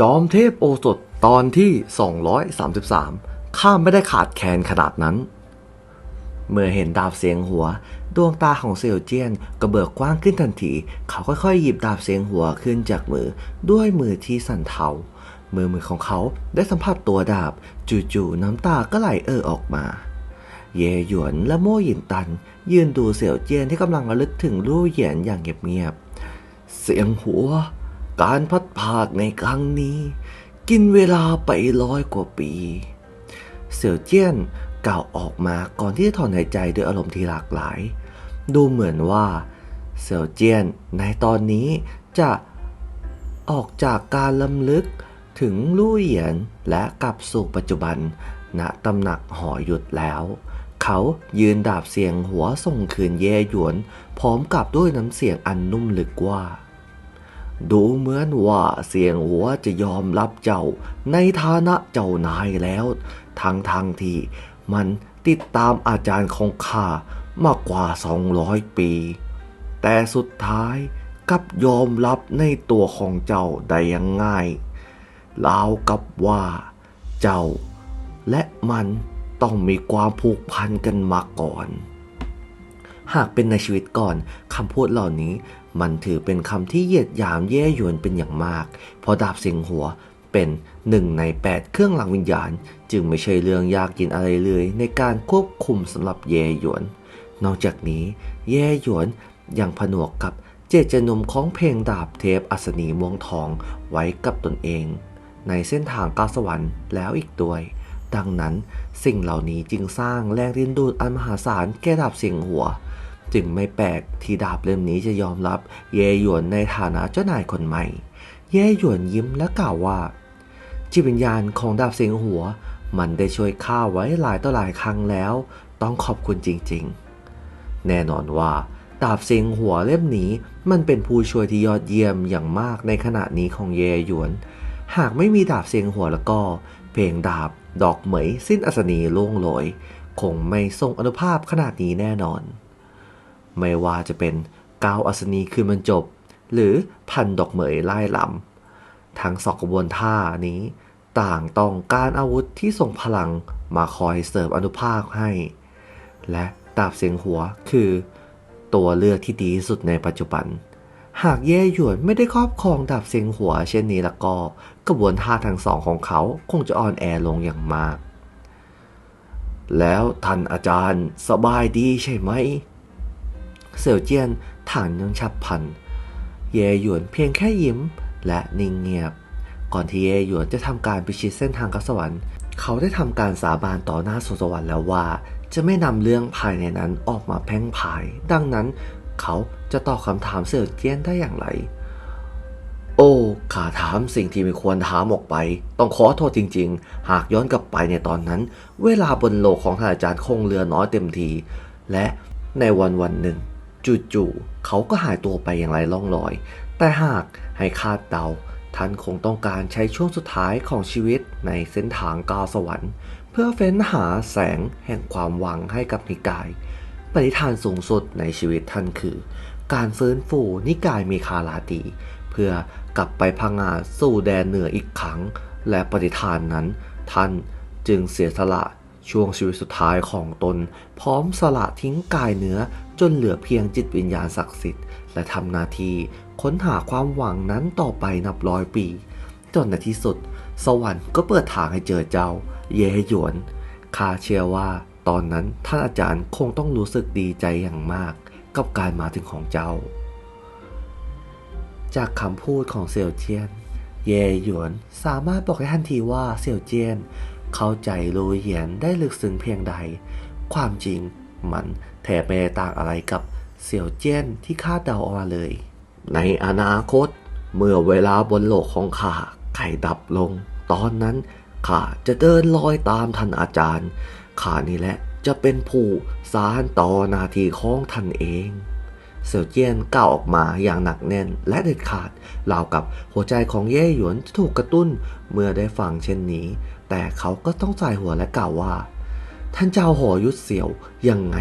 จอมเทพโอสถตอนที่ 233 ข้าไม่ได้ขาดแคลนขนาดนั้น เมื่อเห็นดาบเสียงหัว ดวงตาของเซียวเจียนก็เบิกกว้างขึ้นทันที เขาค่อยๆ หยิบดาบเสียงหัวขึ้นจากมือด้วยมือที่สั่นเทา มือมือของเขาได้สัมผัสตัวดาบ จู่ๆน้ำตาก็ไหลเอ่อออกมา เยหยวนและโม่หยินตัน ยืนดูเสี่ยวเจียนที่กำลังระลึกถึงลู่เหยียนอย่างเงียบๆ เสียงหัว การพัดพรากในครั้งนี้ กินเวลาไปร้อยกว่าปี เสี่ยวเจี้ยนกล่าวออกมาก่อนที่จะถอนหายใจด้วยอารมณ์ที่หลากหลาย ดูเหมือนว่า เสี่ยวเจี้ยนในตอนนี้จะออกจากการลำลึกถึงลู่เหยียนและกลับสู่ปัจจุบัน ณตำหนักหอหยุดแล้ว เขายืนดาบเสียงหัวส่งคืนเย่หยวน พร้อมกับด้วยน้ำเสียงอันนุ่มลึกว่า ดูเหมือนว่าเสียงหัวจะยอมรับเจ้า ในฐานะเจ้านายแล้ว ทั้งทางที่มันติดตามอาจารย์ของข้ามากกว่า 200 ปี แต่สุดท้ายกับยอมรับในตัวของเจ้าได้ยังง่ายราวกับว่า เจ้า และมันต้องมีความผูกพันกันมาก่อน หากเป็นในชีวิตก่อนคำพูดเหล่านี้ มันถือเป็นคำที่เหยียดหยามแย่ยวนเป็นอย่างมาก เพราะดาบเสียงหัวเป็นหนึ่งในแปดเครื่องหลังวิญญาณ จึงไม่ใช่เรื่องยากยินอะไรเลยในการควบคุมสำหรับแย่หยวน นอกจากนี้ แย่หยวนยังผนวกกับเจตจำนงของเพลงดาบเทพอัศนีม่วงทองไว้กับตนเอง ในเส้นทางก้าวสวรรค์แล้วอีกด้วย ดังนั้นสิ่งเหล่านี้จึงสร้างแรงดึงดูดอันมหาศาลแก่ดาบเสียงหัว จึงไม่แปลกที่ดาบเล่มนี้จะยอมรับเยหยวนในฐานะเจ้านายคนใหม่ เยหยวนยิ้มและกล่าวว่า จิตวิญญาณของดาบเสียงหัว มันได้ช่วยข้าไว้หลายต่อหลายครั้งแล้ว ต้องขอบคุณจริงๆ แน่นอนว่าดาบเสียงหัวเล่มนี้มันเป็นผู้ช่วยที่ยอดเยี่ยมอย่างมากในขณะนี้ของเยหยวน หากไม่มีดาบเสียงหัวแล้วก็ เพลงดาบดอกเหมยสิ้นอัศนีล่วงโรยคงไม่ทรงอนุภาพขนาดนี้แน่นอน ไม่ว่าจะเป็นก้าวอัศนีคืนมันจบ หรือพันดอกเหมยไล่ลำทั้งสองกระบวนท่านี้ต่างต้องการอาวุธที่ส่งพลังมาคอยเสริมอนุภาคให้ และดาบเสียงหัวคือ ตัวเลือกที่ดีที่สุดในปัจจุบัน หากเย่หยวนไม่ได้ครอบครองดาบเสียงหัว เช่นนี้ล้วก็กระบวนท่าทั้งสองของเขาคงจะอ่อนแอลงอย่างมาก แล้วท่านอาจารย์สบายดีใช่ไหม เสี่ยวเจียนถามยังฉับพลัน เย่หยวนเพียงแค่ยิ้มและนิ่งเงียบ ก่อนที่เย่หยวนจะทำการพิชิตเส้นทางกับสวรรค์ เขาได้ทำการสาบานต่อหน้าสวนสวรรค์แล้วว่า จะไม่นำเรื่องภายในนั้นออกมาแพร่งพาย ดังนั้นเขาจะตอบคำถามเสี่ยวเจียนได้อย่างไร โอ้ข้าถามสิ่งที่ไม่ควรถามออกไป ต้องขอโทษจริง ๆ หากย้อนกลับไปในตอนนั้น เวลาบนโลกของท่านอาจารย์คงเหลือน้อยเต็มที และในวันวันหนึ่ง จู่ๆเขาก็หายตัวไปอย่างไรล่องลอย แต่หากให้คาดเดาท่านคงต้องการใช้ช่วงสุดท้ายของชีวิตในเส้นทางกาวสวรรค์ เพื่อเฟ้นหาแสงแห่งความหวังให้กับนิกาย ปณิธานสูงสุดในชีวิตท่านคือ การฟื้นฟูนิกายมีคาลาตี เพื่อกลับไปพังงาสู่แดนเหนืออีกครั้ง และปฏิทานนั้น ท่านจึงเสียสละ ช่วงชีวิตสุดท้ายของตน พร้อมสละทิ้งกายเนื้อจนเหลือเพียงจิตวิญญาณศักดิ์สิทธิ์และทำหน้าที่ค้นหาความหวังนั้นต่อไปนับร้อยปี จนในที่สุด สวรรค์ก็เปิดทางให้เจอเจ้า เยหยวนข้าเชื่อว่า ตอนนั้นท่านอาจารย์คงต้องรู้สึกดีใจอย่างมาก กับการมาถึงของเจ้า จากคำพูดของเสี่ยวเจียน เยหยวนสามารถบอกได้ทันทีว่าเสี่ยวเจียน เข้าใจรูเหยียนได้ลึกซึ้งเพียงใด ความจริงมันแทบไม่ได้ต่างอะไรกับเสี่ยวเจี้ยนที่คาดเดาเอามาเลย ในอนาคต เมื่อเวลาบนโลกของข้าไข่ดับลง ตอนนั้นข้าจะเดินลอยตามท่านอาจารย์ข้านี่แหละจะเป็นผู้สานต่อนาทีของท่านเอง เสี่ยวเจี้ยนกล่าวออกมาอย่างหนักแน่นและเด็ดขาดราวกับหัวใจของเย่หยวนจะถูกกระตุ้นเมื่อได้ฟังเช่นนี้ แต่เขาก็ต้องจ่ายหัวและกล่าวว่า ท่านเจ้าหอยุดเสียวยังไง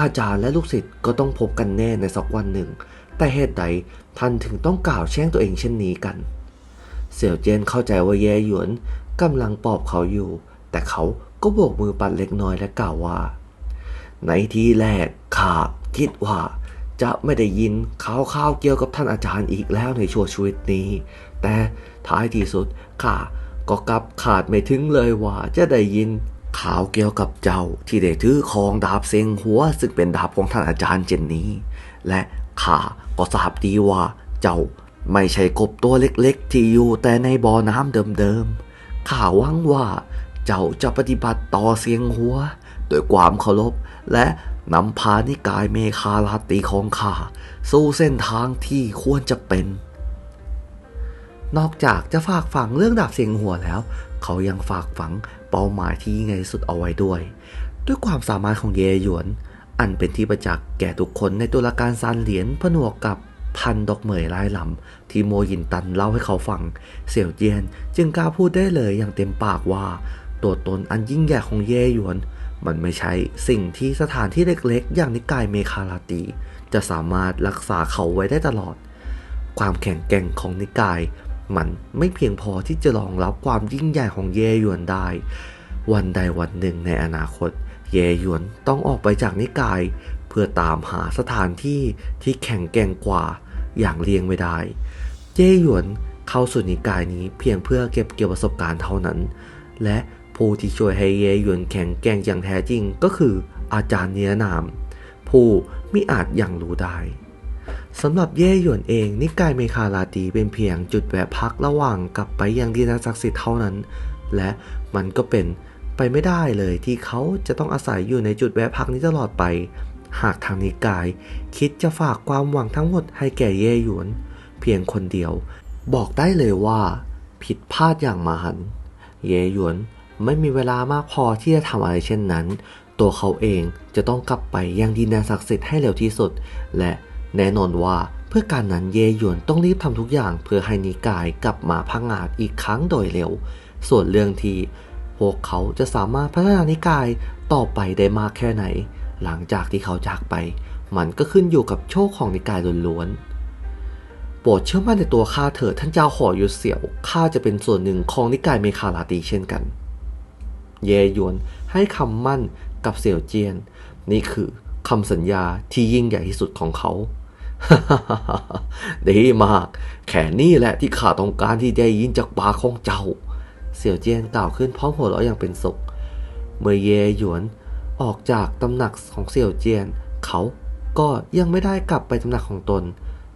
อาจารย์และลูกศิษย์ก็ต้องพบกันแน่ในสักวันหนึ่ง แต่เหตุใดท่านถึงต้องกล่าวแช่งตัวเองเช่นนี้กัน เสี่ยวเจียนเข้าใจว่าเย่หยวนกำลังปอบเขาอยู่ แต่เขาก็โบกมือปัดเล็กน้อยและกล่าวว่า ในที่แรกข้าคิดว่าจะไม่ได้ยินข่าวข่าวเกี่ยวกับท่านอาจารย์อีกแล้วในช่วงชีวิตนี้ แต่ท้ายที่สุดข้า ก็กลับขาดไม่ถึงเลยว่าจะได้ยินข่าวเกี่ยวกับเจ้าที่ได้ถือครองดาบเซงหัว ซึ่งเป็นดาบของท่านอาจารย์เจนนี้ และข้าก็ทราบดีว่าเจ้าไม่ใช่กบตัวเล็กๆ ที่อยู่แต่ในบ่อน้ำเดิมๆข้าหวังว่าเจ้าจะปฏิบัติต่อเสียงหัวโดวยความเคารพและนำพานิกายเมคาลาตีของข้าสู่เส้นทางที่ควรจะเป็น นอกจากจะฝากฝังเรื่องดาบเสียงหัวแล้ว เขายังฝากฝังเป้าหมายที่ยิ่งใหญ่สุดเอาไว้ด้วย ด้วยความสามารถของเยหยวน อันเป็นที่ประจักษ์แก่ทุกคนในตุลาการซานเหรียญผนวกกับพันดอกเหมยลายลำที่โมยินตันเล่าให้เขาฟัง เสี่ยวเจียนจึงกล้าพูดได้เลยอย่างเต็มปากว่า ตัวตนอันยิ่งใหญ่ของเย่หยวน มันไม่ใช่สิ่งที่สถานที่เล็กๆ อย่างนิกายเมคาลาตี จะสามารถรักษาเขาไว้ได้ตลอด ความแข็งแกร่งของนิกาย มันไม่เพียงพอที่จะรองรับความยิ่งใหญ่ของเยหยวนได้ วันใดวันหนึ่งในอนาคต เยหยวนต้องออกไปจากนิกาย เพื่อตามหาสถานที่ที่แข็งแกร่งกว่าอย่างเลี่ยงไม่ได้ เยหยวนเข้าสู่นิกายนี้เพียงเพื่อเก็บเกี่ยวประสบการณ์เท่านั้น และผู้ที่ช่วยให้เยหยวนแข็งแกร่งอย่างแท้จริงก็คืออาจารย์เนียนาม ผู้มิอาจยังรู้ได้ สำหรับเย่หยวนเอง นิกายเมคาลาตีเป็นเพียงจุดแวะพักระหว่างกลับไปยังดินศักดิ์สิทธิ์เท่านั้น และมันก็เป็นไปไม่ได้เลยที่เขาจะต้องอาศัยอยู่ในจุดแวะพักนี้ตลอดไป หากทางนิกาย คิดจะฝากความหวังทั้งหมดให้แก่เย่หยวน เพียงคนเดียว บอกได้เลยว่า ผิดพลาดอย่างมหันต์เย่หยวนไม่มีเวลามากพอที่จะทำอะไรเช่นนั้น ตัวเขาเองจะต้องกลับไปยังดินแดนศักดิ์สิทธิ์ให้เร็วที่สุด และ แน่นอนว่าเพื่อการนั้นเยหยวนต้องรีบทำทุกอย่างเพื่อให้นิกายกลับมาพังงาดอีกครั้งโดยเร็ว ส่วนเรื่องที่พวกเขาจะสามารถพัฒนานิกายต่อไปได้มากแค่ไหน หลังจากที่เขาจากไป มันก็ขึ้นอยู่กับโชคของนิกายล้วนๆโปรดเชื่อมั่นในตัวข้าเถิดท่านเจ้าหอยุดเสี่ยวข้าจะเป็นส่วนหนึ่งของนิกายเมคาลาตีเช่นกัน เยหยวนให้คำมั่นกับเสี่ยวเจียน นี่คือคำสัญญาที่ยิ่งใหญ่ที่สุดของเขา ดีมาก แค่นี้แหละที่ข้าต้องการที่ได้ยินจากปากของเจ้า เสี่ยวเจียนกล่าวขึ้นพร้อมหัวเราะอย่างเป็นสุข เมื่อเยหยวนออกจากตำหนักของเสี่ยวเจียน เขาก็ยังไม่ได้กลับไปตำหนักของตน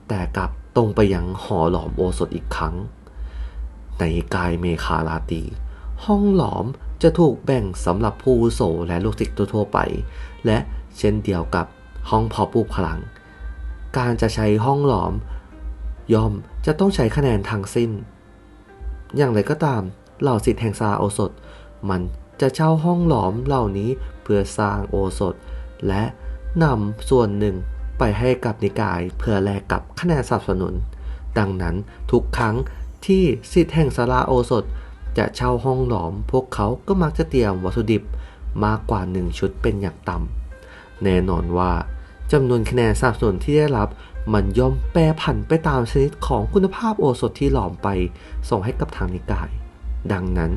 แต่กลับตรงไปยังหอหลอมโอสถอีกครั้ง ในกายเมคาลาตี ห้องหลอมจะถูกแบ่งสำหรับผู้โสและลูกศิษย์ทั่วไป และเช่นเดียวกับห้องพาะปลูกพลัง การจะใช้ห้องหลอม ย่อมจะต้องใช้คะแนนทั้งสิ้น อย่างไรก็ตามเหล่าศิษย์แห่งซาโอสถ มันจะเช่าห้องหลอมเหล่านี้เพื่อสร้างโอสถ และนำส่วนหนึ่งไปให้กับนิกายเพื่อแลกกับคะแนนสนับสนุน ดังนั้นทุกครั้งที่ศิษย์แห่งสาราโอสถ จะเช่าห้องหลอม พวกเขาก็มักจะเตรียมวัตถุดิบมากกว่าหนึ่งชุดเป็นอย่างต่ำแน่นอนว่า จำนวนคะแนนสนับสนุนที่ได้รับ มันย่อมแปรผันไปตามชนิดของคุณภาพโอสถที่หลอมไป ส่งให้กับทางนิกาย ดังนั้น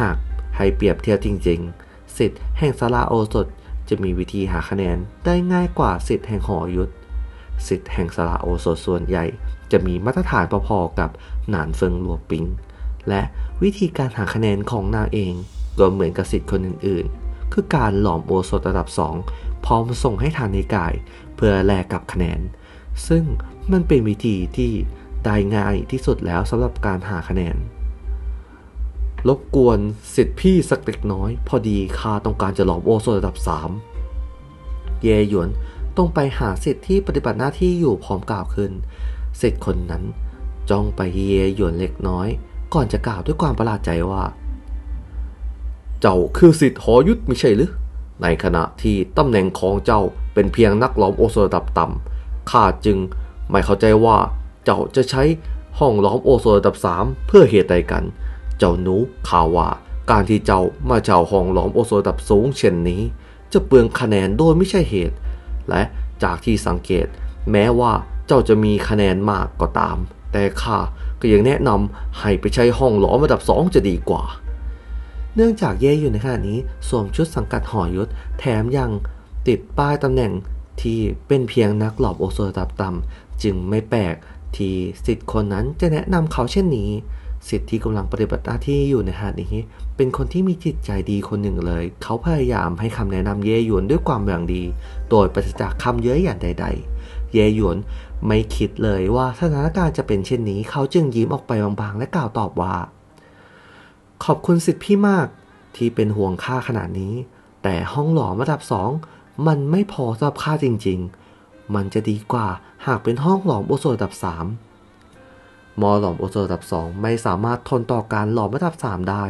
หากให้เปรียบเทียบจริง ๆ สิทธิ์แห่งสาราโอสถจะมีวิธีหาคะแนนได้ง่ายกว่าสิทธิ์แห่งหอยุทธสิทธิ์แห่งสาราโอสถส่วนใหญ่ จะมีมาตรฐานพอๆกับหนานเฟิงหลัวปิง และวิธีการหาคะแนนของนางเองก็เหมือนกับสิทธิ์คนอื่นๆ คือการหลอมโอสถระดับ 2 พร้อมส่งให้ทางนิกาย เพื่อแลกกับคะแนน ซึ่งมันเป็นวิธีที่ได้ง่ายที่สุดแล้วสำหรับการหาคะแนน รบกวนสิทธิพี่สักเล็กน้อย พอดีข้าต้องการจะหลอมโอโซนระดับ 3 เยหยวนต้องไปหาสิทธิ์ที่ปฏิบัติหน้าที่อยู่พร้อมกล่าวขึ้นสิทธิ์คนนั้นจ้องไปเยหยวนเล็กน้อย ก่อนจะกล่าวด้วยความประหลาดใจว่า เจ้าคือสิทธิ์หอยุทธไม่ใช่หรือ ในขณะที่ตำแหน่งของเจ้าเป็นเพียงนักหลอมโอโซนระดับต่ำข้าจึงไม่เข้าใจว่าเจ้าจะใช้ห้องล้อมโอโซนระดับ 3 เพื่อเหตุใดกัน เจ้าหนูข่าวว่าการที่เจ้ามาเจ้าห้องล้อมโอโซนระดับสูงเช่นนี้ จะเปลืองคะแนนโดยไม่ใช่เหตุ และจากที่สังเกต แม้ว่าเจ้าจะมีคะแนนมากก็ตาม แต่ข้าก็ยังแนะนำให้ไปใช้ห้องหลอมระดับสองจะดีกว่า เนื่องจากเย่อยู่ในขณะนี้สวมชุดสังกัดหอยศแถมยังติดป้ายตำแหน่งที่เป็นเพียงนักหลอบโอโซระดับต่ำจึงไม่แปลกที่สิทธิ์คนนั้นจะแนะนำเขาเช่นนี้ สิทธิ์ที่กำลังปฏิบัติหน้าที่อยู่ในขณะนี้ เป็นคนที่มีจิตใจดีคนหนึ่งเลย เขาพยายามให้คำแนะนำเย่หยวนด้วยความอย่างดี โดยปราศจากคำเย้ยหยันใด ๆ เย่หยวนไม่คิดเลยว่าสถานการณ์จะเป็นเช่นนี้ เขาจึงยิ้มออกไปบางๆ และกล่าวตอบว่า ขอบคุณสิทธิ์พี่มากที่เป็นห่วงข้าขนาดนี้ แต่ห้องหลอมระดับสองมันไม่พอสำหรับข้าจริง ๆ มันจะดีกว่าหากเป็นห้องหลอมโอโซนระดับสามมอหลอมโอโซนระดับสองไม่สามารถทนต่อการหลอมระดับสามได้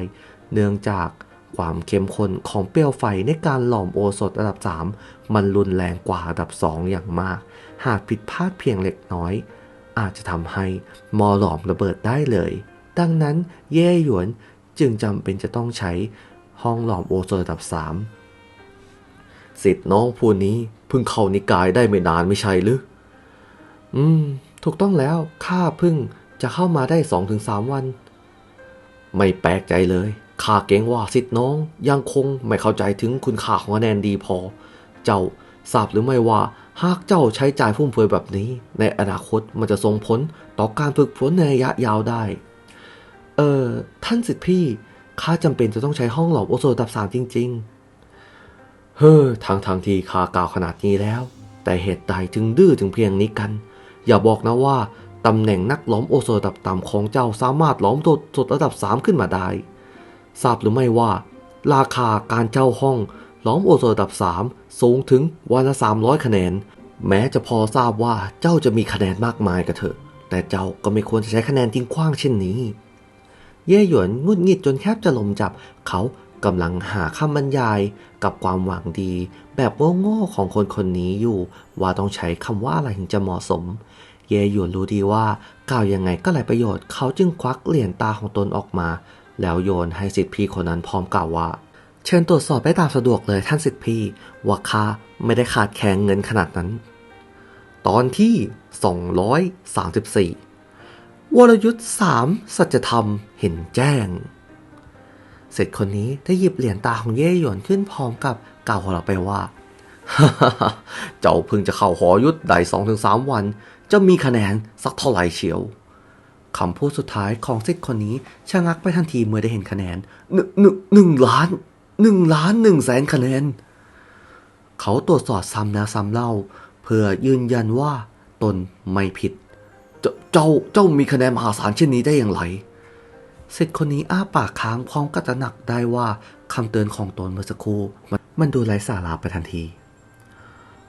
เนื่องจากความเข้มข้นของเปลวไฟในการหลอมโอโซนระดับ 3 มันรุนแรงกว่าระดับ 2 อย่างมาก หากผิดพลาดเพียงเล็กน้อย อาจจะทำให้มอหลอมระเบิดได้เลย ดังนั้นเย่หยวน จึงจำเป็นจะต้องใช้ห้องหลอมโอโซนระดับ 3 สิทธิ์น้องผู้นี้เพิ่งเข้านิกายได้ไม่นานไม่ใช่หรือ อืม ถูกต้องแล้วข้าเพิ่งจะเข้ามาได้ 2-3 วัน ไม่แปลกใจเลยข้าเกรงว่าสิทธิ์น้องยังคงไม่เข้าใจถึงคุณค่าของคะแนนดีพอ เจ้าทราบหรือไม่ว่าหากเจ้าใช้จ่ายฟุ่มเฟือยแบบนี้ ในอนาคตมันจะส่งผลต่อการฝึกฝนในระยะยาวได้ เออท่านสิทธิพี่ข้าจำเป็นจะต้องใช้ห้องหลอมโอโซนระดับสามจริง ๆ เฮ้อทางทางที่ข้ากล่าวขนาดนี้แล้ว แต่เหตุใดถึงดื้อถึงเพียงนี้กัน อย่าบอกนะว่าตำแหน่งนักหล้อมโอโซนระดับต่ำของเจ้าสามารถหล้อมโดดสดระดับ3ขึ้นมาได้ทราบหรือไม่ว่า ราคาการเช่าห้องหล้อมโอโซนระดับ3สูงถึงวันละ300คะแนน แม้จะพอทราบว่าเจ้าจะมีคะแนนมากมายก็เถอะ แต่เจ้าก็ไม่ควรจะใช้คะแนนทิ้งขว้างเช่นนี้ เย่หยวนงุดงิดจนแทบจะลมจับ เขากำลังหาคำบรรยายกับความหวังดี แบบโง่ๆของคนคนนี้อยู่ ว่าต้องใช้คำว่าอะไรถึงจะเหมาะสม เย่หยวนรู้ดีว่ากล่าวยังไงก็ไรประโยชน์เขาจึงควักเหรียญตาของตนออกมา แล้วโยนให้สิทธิพี่คนนั้นพร้อมกล่าวว่า เชิญตรวจสอบได้ตามสะดวกเลยท่านสิทธิพี่ว่าข้าไม่ได้ขาดแคลนเงินขนาดนั้น ตอนที่ 234 วรยุทธ์สามสัจธรรมเห็นแจ้ง เสร็จคนนี้ได้หยิบเหรียญตาของเย่หยวนขึ้นพร้อมกับกล่าวของเราไปว่า เจ้าเพิ่งจะเข้าหอยุทธได้สองถึงสามวัน จะมีคะแนนสักเท่าไหร่เชียวคำพูดสุดท้ายของสิทธิ์คนนี้ชะงักไปทันทีเมื่อได้เห็นคะแนนหนึ่งหนึ่งหนึ่งล้านหนึ่งล้านหนึ่งแสนคะแนน เขาตรวจสอบซ้ำแล้วซ้ำเล่า เพื่อยืนยันว่าตนไม่ผิด เจ้าเจ้าเจ้ามีคะแนนมหาศาลเช่นนี้ได้อย่างไรสิทธิคนนี้อ้าปากค้างพร้อมกับตระหนักได้ว่าคำเตือนของตนเมื่อสักครู่มันดูไร้สาระไปทันที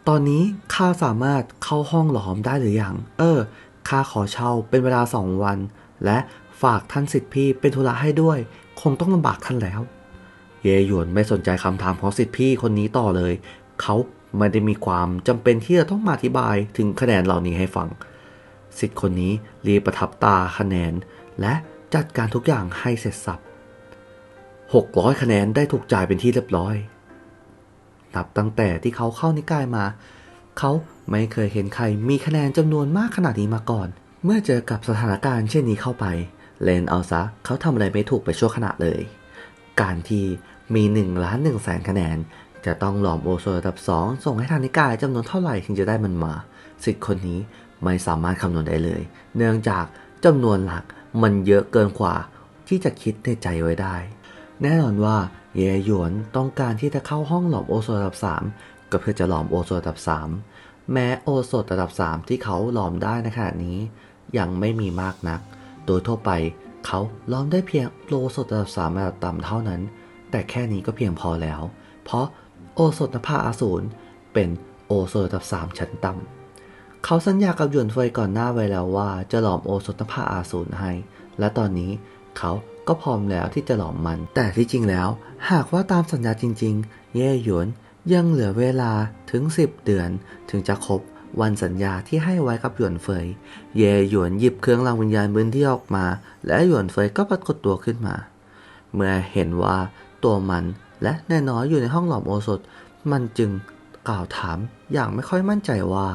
ตอนนี้ข้าสามารถเข้าห้องหลอมได้หรือยัง เออข้าขอเช่าเป็นเวลาสองวัน และฝากท่านสิทธิพี่เป็นธุระให้ด้วย คงต้องลำบากท่านแล้ว เยหยวนไม่สนใจคำถามของสิทธิพี่คนนี้ต่อเลย เขาไม่ได้มีความจำเป็นที่จะต้องมาอธิบายถึงคะแนนเหล่านี้ให้ฟัง สิทธิ์คนนี้รีประทับตาคะแนน และจัดการทุกอย่างให้เสร็จสับ600 คะแนนได้ถูกจ่ายเป็นที่เรียบร้อย นับตั้งแต่ที่เขาเข้านิกายมา เขาไม่เคยเห็นใครมีคะแนนจำนวนมากขนาดนี้มาก่อน เมื่อเจอกับสถานการณ์เช่นนี้เข้าไป เลนเอาซะเขาทำอะไรไม่ถูกไปชั่วขณะเลย การที่มี1ล้าน1แสนคะแนน จะต้องหลอมโอโซนระดับ 2 ส่งให้ทางนิกายจำนวนเท่าไหร่ถึงจะได้มันมา สิทธิ์คนนี้ ไม่สามารถคำนวณได้เลย เนื่องจากจำนวนหลักมันเยอะเกินกว่า ที่จะคิดในใจไว้ได้ แน่นอนว่าเยหยวนต้องการที่จะเข้าห้องหลอมโอโซนระดับ 3 ก็เพื่อจะหลอมโอโซนระดับ 3 แม้โอโซนระดับ 3 ที่เขาหลอมได้ในขณะนี้ ยังไม่มีมากนัก โดยทั่วไปเขาหลอมได้เพียงโอโซนระดับ3ระดับต่ำเท่านั้น แต่แค่นี้ก็เพียงพอแล้ว เพราะโอโซนภาอาสูรเป็นโอโซนระดับ 3 ชั้นต่ำ เขาสัญญากับหยวนเฟยก่อนหน้าไว้แล้วว่าจะหลอมโอสถภาอาสูรให้ และตอนนี้เขาก็พร้อมแล้วที่จะหลอมมัน แต่ที่จริงแล้ว หากว่าตามสัญญาจริง ๆ เย่หยวนยังเหลือเวลาถึง 10 เดือน ถึงจะครบวันสัญญาที่ให้ไว้กับหยวนเฟย เย่หยวนหยิบเครื่องรางวิญญาณมืนที่ออกมา และหยวนเฟยก็ปรากฏตัวขึ้นมา เมื่อเห็นว่าตัวมันและแน่น้อยอยู่ในห้องหลอมโอสถ มันจึงกล่าวถามอย่างไม่ค่อยมั่นใจว่า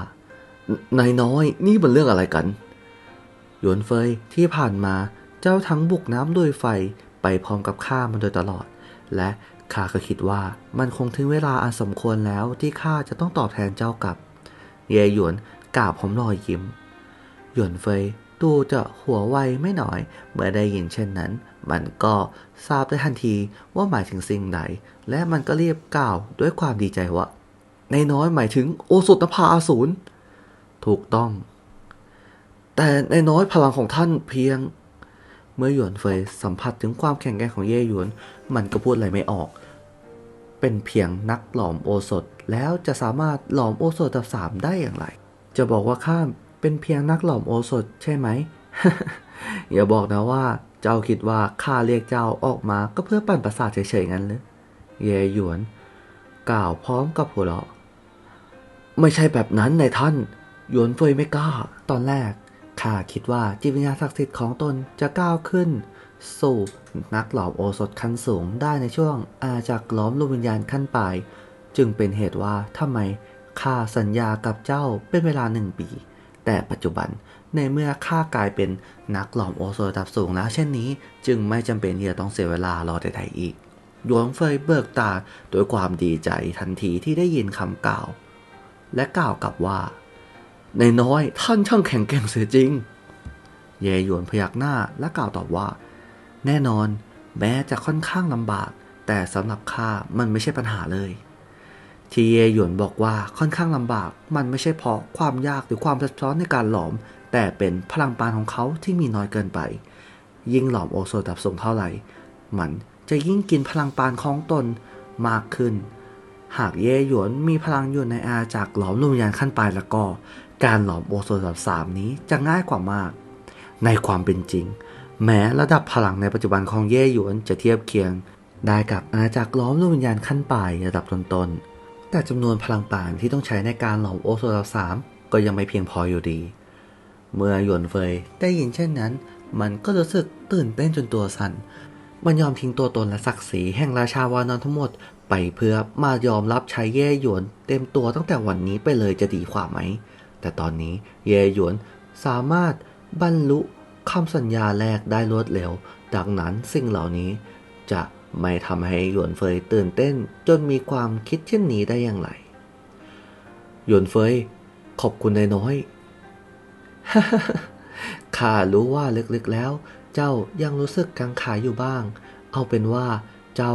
นายน้อย นี่มันเรื่องอะไรกัน หยวนเฟยที่ผ่านมาเจ้าทั้งบุกน้ำด้วยไฟไปพร้อมกับข้ามาโดยตลอด และข้าก็คิดว่ามันคงถึงเวลาอันสมควรแล้วที่ข้าจะต้องตอบแทนเจ้ากลับ เย่หยวนกล่าวพร้อมรอยยิ้ม หยวนเฟยดูจะหัวไวไม่น้อย เมื่อได้ยินเช่นนั้น มันก็ทราบได้ทันทีว่าหมายถึงสิ่งใดและมันก็เรียบกล่าวด้วยความดีใจว่าในน้อยหมายถึงโอสถนภาอสูร ถูกต้อง แต่ในน้อยพลังของท่านเพียง เมื่อหยวนเฟยสัมผัสถึงความแข็งแกร่งของเย่หยวน มันก็พูดอะไรไม่ออก เป็นเพียงนักหลอมโอสถแล้วจะสามารถหลอมโอสถดับสามได้อย่างไร จะบอกว่าข้ามเป็นเพียงนักหลอมโอสถใช่ไหม อย่าบอกนะว่าเจ้าคิดว่าข้าเรียกเจ้าออกมาก็เพื่อปั่นประสาทเฉยๆงั้นเลยเย่หยวน กล่าวพร้อมกับหัวเราะ ไม่ใช่แบบนั้นนายท่าน หยวนเฟยไม่กล้า ตอนแรกข้าคิดว่าจิตวิญญาณศักดิ์สิทธิ์ของตนจะก้าวขึ้น สู่นักหลอมโอสถขั้นสูงได้ในช่วงอาจากล้อมลูกวิญญาณขั้นปลายจึงเป็นเหตุว่าทำไมข้าสัญญากับเจ้าเป็นเวลาหนึ่งปี แต่ปัจจุบันในเมื่อข้ากลายเป็นนักหลอมโอโซระดับสูงแล้ว เช่นนี้ จึงไม่จำเป็นที่จะต้องเสียเวลารอใดๆอีกหยวนเฟยเบิกตาด้วยความดีใจทันทีที่ได้ยินคำกล่าว และกล่าวกลับว่า ในน้อยท่านช่างแข็งแกร่งเสียจริง เยหยวนพยักหน้าและกล่าวตอบว่า แน่นอน แม้จะค่อนข้างลำบาก แต่สำหรับข้ามันไม่ใช่ปัญหาเลย ที่เยหยวนบอกว่าค่อนข้างลำบากมันไม่ใช่เพราะความยากหรือความซับซ้อนในการหลอม แต่เป็นพลังปานของเขาที่มีน้อยเกินไป ยิ่งหลอมโอโซดับสูงเท่าไหร่ มันจะยิ่งกินพลังปานของตนมากขึ้น หากเย่หยวนมีพลังอยู่ในอาจากหลอมลูกวิญญาณขั้นปลายแล้วก็ การหลอมโอโซนระดับสามนี้จะง่ายกว่ามาก ในความเป็นจริง แม้ระดับพลังในปัจจุบันของเย่หยวนจะเทียบเคียง ได้กับอาจากหลอมลูกวิญญาณขั้นปลายระดับต้นๆ แต่จำนวนพลังปานที่ต้องใช้ในการหลอมโอโซนระดับสามก็ยังไม่เพียงพออยู่ดี เมื่อหยวนเฟยได้ยินเช่นนั้น มันก็รู้สึกตื่นเต้นจนตัวสั่นมันยอมทิ้งตัวตนและศักดิ์ศรีแห่งราชาวานอนทั้งหมดไปเพื่อมายอมรับใช้เย่หยวน เต็มตัวตั้งแต่วันนี้ไปเลยจะดีกว่าไหม แต่ตอนนี้เยหยวนสามารถบรรลุคำสัญญาแรกได้รวดเร็ว ดังนั้นสิ่งเหล่านี้จะไม่ทำให้หยวนเฟยตื่นเต้นจนมีความคิดเช่นนี้ได้อย่างไร หยวนเฟย ขอบคุณนายน้อยข้ารู้ว่าลึกๆแล้ว เจ้ายังรู้สึกกังขาอยู่บ้าง เอาเป็นว่าเจ้า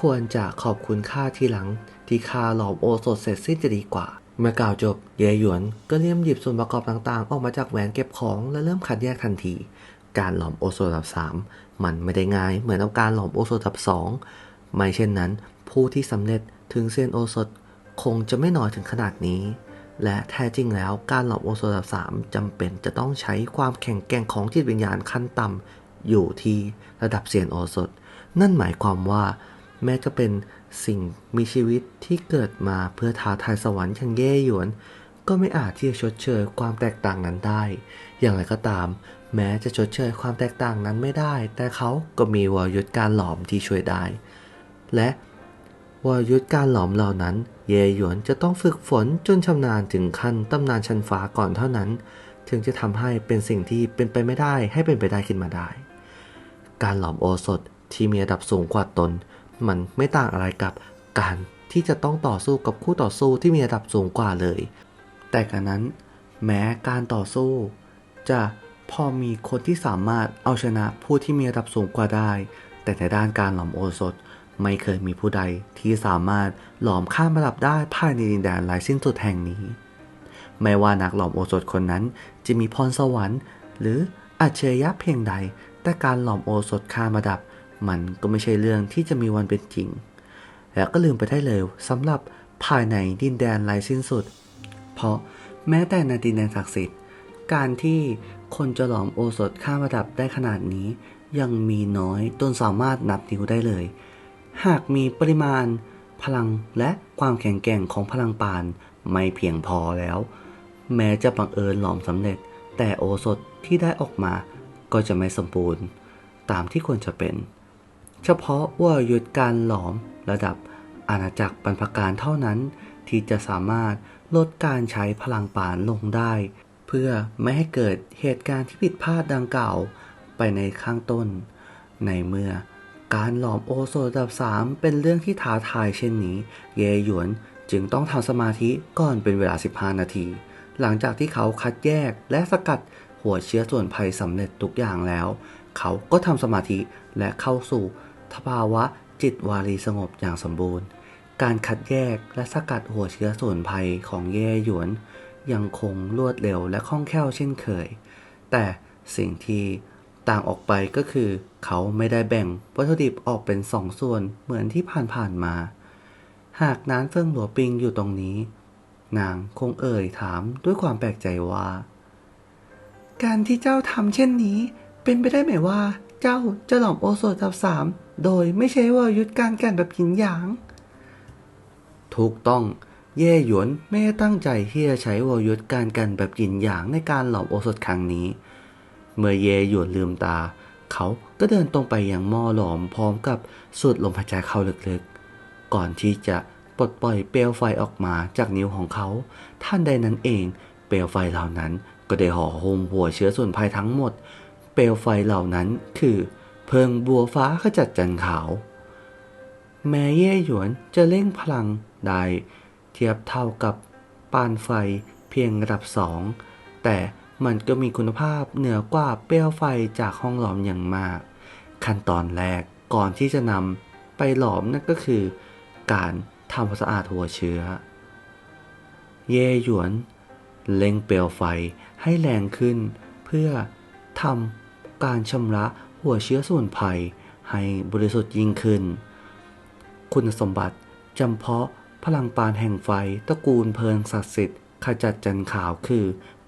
ควรจะขอบคุณข้าทีหลังที่ข้าหลอมโอสถเสร็จสิ้นจะดีกว่า เมื่อกล่าวจบ เยหยวนก็เริ่มหยิบส่วนประกอบต่างๆ ออกมาจากแหวนเก็บของและเริ่มคัดแยกทันที การหลอมโอโซระดับสามมันไม่ได้ง่ายเหมือนกับการหลอมโอโซระดับสองไม่เช่นนั้น ผู้ที่สำเร็จถึงเซียนโอสถคงจะไม่น้อยถึงขนาดนี้ และแท้จริงแล้วการหลอมโอโซระดับสามจำเป็นจะต้องใช้ความแข็งแกร่งของจิตวิญญาณขั้นต่ำอยู่ที่ระดับเซียนโอสถ นั่นหมายความว่า แม้จะเป็น สิ่งมีชีวิตที่เกิดมาเพื่อท้าทายสวรรค์อย่างเย่หยวน ก็ไม่อาจที่จะชดเชยความแตกต่างนั้นได้ อย่างไรก็ตาม แม้จะชดเชยความแตกต่างนั้นไม่ได้ แต่เขาก็มีวรยุทธการหลอมที่ช่วยได้ และวรยุทธการหลอมเหล่านั้น เย่หยวนจะต้องฝึกฝนจนชำนาญถึงขั้นตำนานชั้นฟ้าก่อนเท่านั้น ถึงจะทำให้เป็นสิ่งที่เป็นไปไม่ได้ให้เป็นไปได้ขึ้นมาได้ การหลอมโอสถที่มีระดับสูงกว่าตน มันไม่ต่างอะไรกับการที่จะต้องต่อสู้กับคู่ต่อสู้ที่มีระดับสูงกว่าเลย แต่การนั้น แม้การต่อสู้ จะพอมีคนที่สามารถเอาชนะผู้ที่มีระดับสูงกว่าได้ แต่ในด้านการหลอมโอสถไม่เคยมีผู้ใดที่สามารถหลอมข้ามระดับได้ภายในดินแดนไร้สิ้นสุดแห่งนี้ ไม่ว่านักหลอมโอสถคนนั้นจะมีพรสวรรค์ หรืออัจฉริยะเพียงใด แต่การหลอมโอสถข้ามระดับ มันก็ไม่ใช่เรื่องที่จะมีวันเป็นจริง และก็ลืมไปได้เลยสำหรับภายในดินแดนไร้สิ้นสุด เพราะแม้แต่ในดินแดนศักดิ์สิทธิ์ การที่คนจะหลอมโอสถข้ามระดับได้ขนาดนี้ ยังมีน้อยจนสามารถนับนิ้วได้เลย หากมีปริมาณ พลังและความแข็งแกร่งของพลังปานไม่เพียงพอแล้ว แม้จะบังเอิญหลอมสำเร็จ แต่โอสถที่ได้ออกมาก็จะไม่สมบูรณ์ ตามที่ควรจะเป็น เฉพาะว่ายุทธการหลอมระดับอาณาจักรบรรพการเท่านั้น ที่จะสามารถลดการใช้พลังปานลงได้เเพื่อไม่ให้เกิดเหตุการณ์ที่ผิดพลาดดังกล่าวไปในข้างต้น ในเมื่อการหลอมโอโซนระดับ 3 เป็นเรื่องที่ท้าทายเช่นนี้ เยหยวนจึงต้องทำสมาธิก่อนเป็นเวลา 15 นาที หลังจากที่เขาคัดแยกและสกัดหัวเชื้อส่วนภัยสำเร็จทุกอย่างแล้ว เขาก็ทำสมาธิและเข้าสู่ สภาวะจิตวารีสงบอย่างสมบูรณ์ การคัดแยกและสกัดหัวเชื้อส่วนภัยของเย่หยวน ยังคงรวดเร็วและคล่องแคล่วเช่นเคย แต่สิ่งที่ต่างออกไปก็คือ เขาไม่ได้แบ่งวัตถุดิบออกเป็นสองส่วนเหมือนที่ผ่านๆมา หากนานเฟิงหลัวปิงอยู่ตรงนี้ นางคงเอ่ยถามด้วยความแปลกใจว่า การที่เจ้าทำเช่นนี้ เป็นไปได้ไหมว่า เจ้าจะหลอมโอโซนดับสาม โดยไม่ใช้วรยุทธการแกันแบบหยินหยาง ถูกต้องเย่หยวนไม่ได้ตั้งใจที่จะใช้วรยุทธการกันแบบหยินหยางในการหลอมโอสถครั้งนี้ เมื่อเย่หยวนลืมตา เขาก็เดินตรงไปยังหม้อหลอมพร้อมกับสูดลมหายใจเข้าลึกๆ ก่อนที่จะปลดปล่อยเปลวไฟออกมาจากนิ้วของเขา ท่านใดนั้นเอง เปลวไฟเหล่านั้นก็ได้ห่อหุ้มหัวเชื้อส่วนภัยทั้งหมด เปลวไฟเหล่านั้นคือ เพิงบัวฟ้าขจัดจันขาว แม้เย่หยวนจะเร่งพลังได้เทียบเท่ากับปานไฟเพียงระดับสอง แต่มันก็มีคุณภาพเหนือกว่าเปลวไฟจากห้องหลอมอย่างมาก ขั้นตอนแรกก่อนที่จะนำไปหลอมนั่นก็คือ การทำความสะอาดหัวเชื้อ เย่หยวนเล็งเปลวไฟให้แรงขึ้น เพื่อทำการชำระ หัวเชื้อส่วนภัยให้บริสุทธิ์ยิ่งขึ้น คุณสมบัติจำเพาะพลังปานแห่งไฟตระกูลเพลิงศักดิ์สิทธิ์ขจัดจันขาวคือ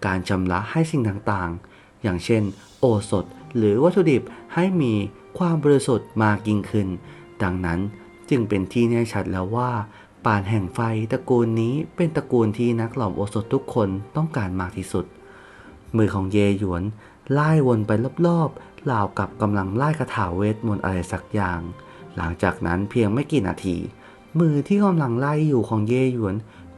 การชำระให้สิ่งต่างๆ อย่างเช่น โอสถหรือวัตถุดิบให้มีความบริสุทธิ์มากยิ่งขึ้น ดังนั้นจึงเป็นที่แน่ชัดแล้วว่าปานแห่งไฟตระกูลนี้เป็นตระกูลที่นักหลอมโอสถทุกคนต้องการมากที่สุด มือของเยหยวน ไล่วนไปรอบๆราวกับกำลังไล่คาถาเวทมนต์อะไรสักอย่าง หลังจากนั้นเพียงไม่กี่นาที มือที่กำลังไล่อยู่ของเยหยวน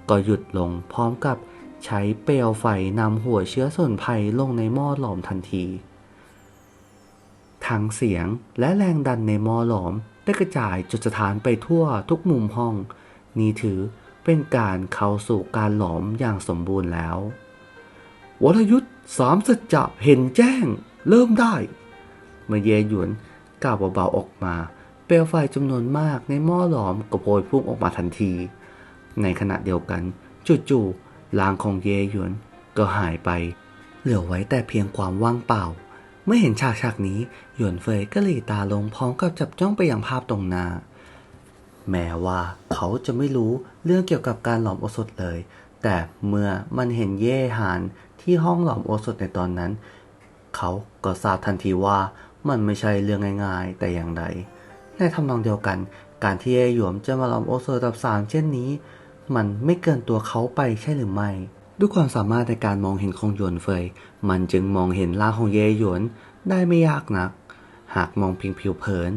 ก็หยุดลงพร้อมกับใช้เปลวไฟนำหัวเชื้อส่วนภัยลงในหม้อหลอมทันที ทั้งเสียงและแรงดันในหม้อหลอมได้กระจายจุดสถานไปทั่วทุกมุมห้อง นี่ถือเป็นการเข้าสู่การหลอมอย่างสมบูรณ์แล้ว วรยุทธ์ สามสัจจะเห็นแจ้ง เริ่มได้ เมื่อเยหยวนกล่าวเบาๆออกมา เปลวไฟจำนวนมากในหม้อหลอมก็โพยพุ่งออกมาทันที ในขณะเดียวกัน จู่ๆร่างของเยหยวนก็หายไป เหลือไว้แต่เพียงความว่างเปล่า เมื่อเห็นฉากฉากนี้ หยวนเฟยก็หลีตาลงพร้อมกับจับจ้องไปยังภาพตรงหน้าแม้ว่าเขาจะไม่รู้เรื่องเกี่ยวกับการหลอมโอสถเลย แต่เมื่อมันเห็นเย่หานที่ห้องหลอมโอสถในตอนนั้น เขาก็ทราบทันทีว่ามันไม่ใช่เรื่องง่ายๆ แต่อย่างใด ในทำนองเดียวกัน การที่เย่หยวมจะมาหลอมโอสถระดับสามเช่นนี้ มันไม่เกินตัวเขาไปใช่หรือไม่ ด้วยความสามารถในการมองเห็นของหยวนเฟย มันจึงมองเห็นร่างของเย่หยวนได้ไม่ยากนัก หากมองเพียงผิวเผิน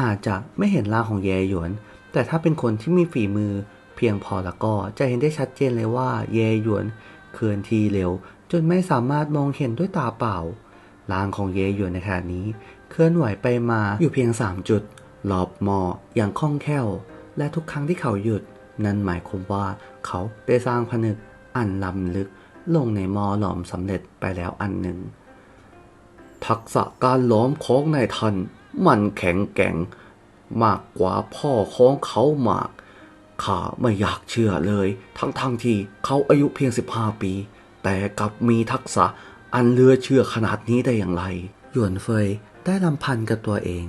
อาจจะไม่เห็นร่างของเย่หยวน แต่ถ้าเป็นคนที่มีฝีมือ พียงพอแล้วก็จะเห็นได้ชัดเจนเลยว่าเยหยวนเคลื่อนที่เร็ว จนไม่สามารถมองเห็นด้วยตาเปล่าร่างของเยหยวนในขณะนี้ เคลื่อนไหวไปมาอยู่เพียง 3 จุดรอบหมออย่างคล่องแคล่ว และทุกครั้งที่เขาหยุด นั่นหมายความว่าเขาได้สร้างผนึกอันล้ำลึกลงในหมอหลอมสำเร็จไปแล้วอันหนึ่ง ทักษะการล้อมของนายท่านมันแข็งแกร่ง มากกว่าพ่อของเขามาก ข้าไม่อยากเชื่อเลย ทั้งๆทที่เขาอายุเพียง 15 ปี แต่กลับมีทักษะอันเลือเชื่อขนาดนี้ได้อย่างไร หยวนเฟยได้ลำพันกับตัวเอง